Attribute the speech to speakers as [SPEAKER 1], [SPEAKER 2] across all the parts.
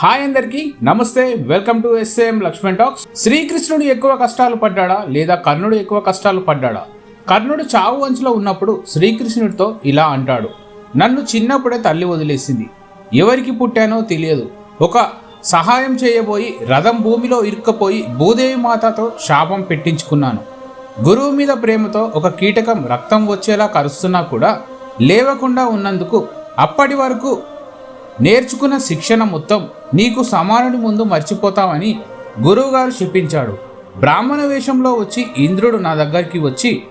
[SPEAKER 1] Hi అందరికీ namaste welcome to SAM Lakshman talks. శ్రీకృష్ణుడు ఎక్కువ కష్టాలు పడ్డాడా లేదా కర్ణుడు ఎక్కువ కష్టాలు పడ్డాడా? కర్ణుడు చావు అంచులో ఉన్నప్పుడు శ్రీకృష్ణుడితో ఇలా అంటాడు. నన్ను చిన్నప్పుడే తల్లి వదిలేసింది. ఎవరికి పుట్టానో తెలియదు. ఒక సహాయం చేయబోయి రథం భూమిలో ఇరుక్కపోయి భూదేవి మాతతో శాపం పెట్టించుకున్నాను. గురువు మీద ప్రేమతో ఒక కీటకం రక్తం వచ్చేలా కరుస్తున్నా కూడా లేవకుండా ఉన్నందుకు అప్పటి వరకు నేర్చుకున్న శిక్షణ మొత్తం నీకు సమానుడి ముందు మర్చిపోతామని గురువుగారు చెప్పించాడు. బ్రాహ్మణ వేషంలో వచ్చి ఇంద్రుడు నా దగ్గరికి వచ్చి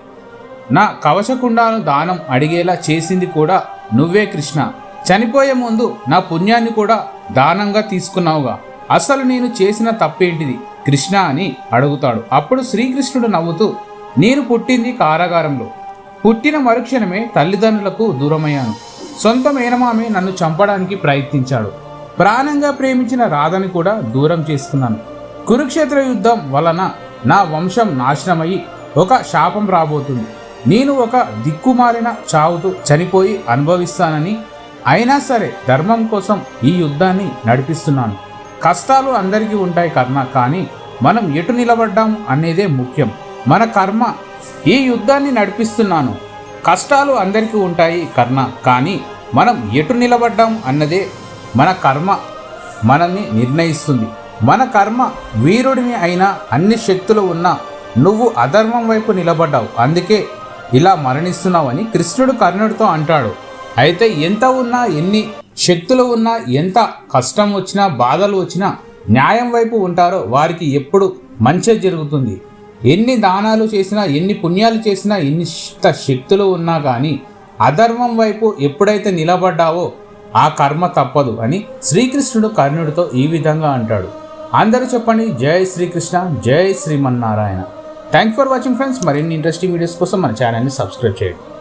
[SPEAKER 1] నా కవచకుండాను దానం అడిగేలా చేసింది కూడా నువ్వే కృష్ణ. చనిపోయే ముందు నా పుణ్యాన్ని కూడా దానంగా తీసుకున్నావుగా. అసలు నేను చేసిన తప్పేంటిది? కృష్ణ అని అడుగుతాడు. అప్పుడు శ్రీకృష్ణుడు నవ్వుతూ నేను పుట్టింది కారాగారంలో. పుట్టిన మరుక్షణమే తల్లిదండ్రులకు దూరమయ్యాను. సొంత మేనమామే నన్ను చంపడానికి ప్రయత్నించాడు. ప్రాణంగా ప్రేమించిన రాధని కూడా దూరం చేసుకున్నాను కురుక్షేత్ర యుద్ధం వలన నా వంశం నాశనమయ్యి ఒక శాపం రాబోతుంది. నేను ఒక దిక్కుమాలిన చావుతూ చనిపోయి అనుభవిస్తానని అయినా సరే ధర్మం కోసం ఈ యుద్ధాన్ని నడిపిస్తున్నాను. కష్టాలు అందరికీ ఉంటాయి కర్ణ కానీ మనం ఎటు నిలబడ్డాం అనేదే ముఖ్యం. మన కర్మ ఈ యుద్ధాన్ని నడిపిస్తున్నాను. కష్టాలు అందరికీ ఉంటాయి కర్ణ కానీ మనం ఎటు నిలబడ్డాం అన్నదే మన కర్మ మనల్ని నిర్ణయిస్తుంది. మన కర్మ వీరుడిని అయినా అన్ని శక్తులు ఉన్నా నువ్వు అధర్మం వైపు నిలబడ్డావు. అందుకే ఇలా మరణిస్తున్నావని కృష్ణుడు కర్ణుడితో అంటాడు. అయితే ఎంత ఉన్నా ఎన్ని శక్తులు ఉన్నా ఎంత కష్టం వచ్చినా బాధలు వచ్చినా న్యాయం వైపు ఉంటారో వారికి ఎప్పుడు మంచి జరుగుతుంది. ఎన్ని దానాలు చేసినా ఎన్ని పుణ్యాలు చేసినా ఎన్ని శక్తులు ఉన్నా కానీ అధర్మం వైపు ఎప్పుడైతే నిలబడ్డావో ఆ కర్మ తప్పదు అని శ్రీకృష్ణుడు కర్ణుడితో ఈ విధంగా అంటాడు. అందరూ చెప్పండి Jai Srikrishna Jai Srimannarayana. Thank for watching friends మరిన్ని ఇంట్రెస్టింగ్ వీడియోస్ కోసం మన ఛానల్ని సబ్స్క్రైబ్ చేయండి.